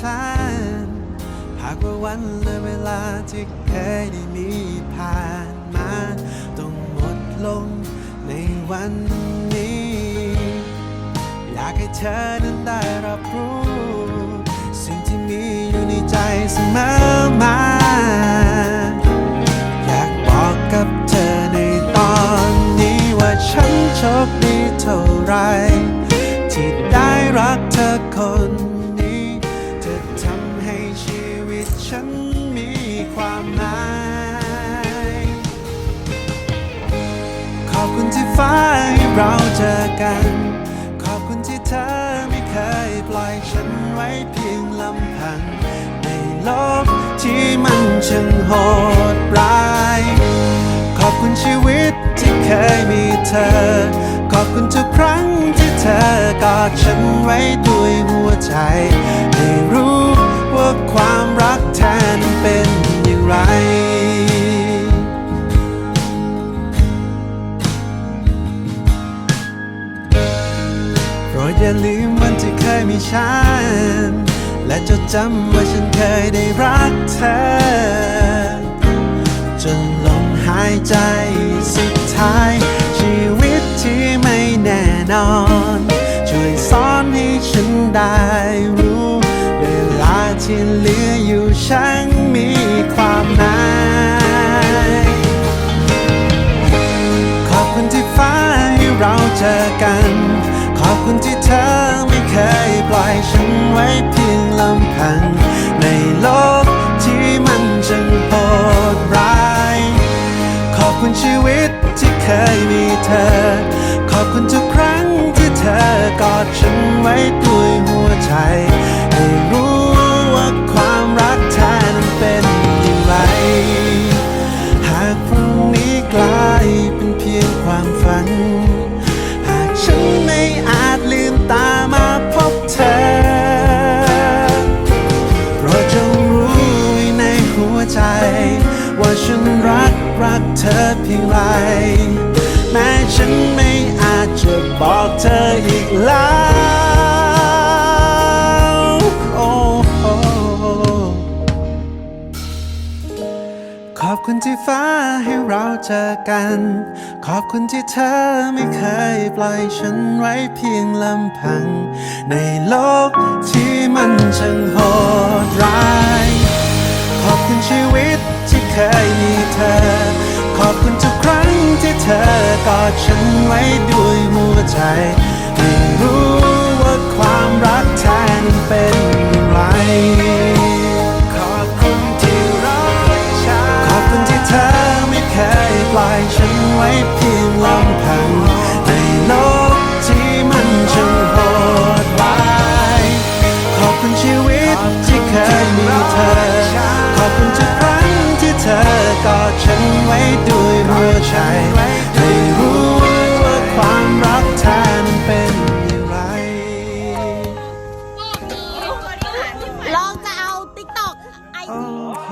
ฉันหากว่าวันและเวลาที่เคยได้มีผ่านมา ต้องหมดลงในวันนี้ อยากให้เธอนั้นได้รับรู้ สิ่งที่มีอยู่ในใจเสมอมาอยากบอกกับเธอในตอนนี้ว่าฉันโชคดีเท่าไร ฉันมีความหมาย ขอบคุณที่ฟ้าให้เราเจอกัน ขอบคุณที่เธอไม่เคยปล่อยฉันไว้เพียงลำพัง ในโลกที่มันช่างโหดร้าย ขอบคุณชีวิตที่เคยมีเธอ ขอบคุณทุกครั้งที่เธอกอดฉันไว้ด้วยหัวใจให้รู้ ว่าความรักแท้นั้นเป็นอย่างไร โปรดอย่าลืมวันที่เคยมีฉัน และจดจำว่าฉันเคยได้รักเธอ จนลมหายใจสุดท้าย ชีวิตที่ไม่แน่นอน ขอบคุณที่เธอไม่เคยปล่อยฉันไว้เพียงลำพัง ในโลกที่มันช่างโหดร้าย ขอบคุณชีวิตที่เคยมีเธอ ขอบคุณทุกครั้งที่เธอกอดฉันไว้ตัว รักรักเธอเพียงไร แม้ฉันไม่อาจจะบอกเธออีกแล้วโอ้โอ้ขอบคุณที่ฟ้าให้เราเจอกัน ขอบคุณที่เธอไม่เคยปล่อยฉันไว้เพียงลำพัง ในโลกที่มันช่างโหดร้าย ขอบคุณชีวิตที่ เคยมีเธอ ขอบคุณทุกครั้งที่เธอกอดฉันไว้ด้วยหัวใจให้รู้ว่าความรักแท้นั้นเป็นอย่างไร ขอบคุณที่รักฉัน ขอบคุณที่เธอไม่เคยปล่อยฉันไว้เพียงลำพังในโลกที่มันช่างโหดร้ายขอบคุณชีวิต ด้วยหัวใจให้รู้ว่าความรักแท้นั้นเป็นอย่างไร ลองจะเอาติ๊กต็อกไอโอ้โห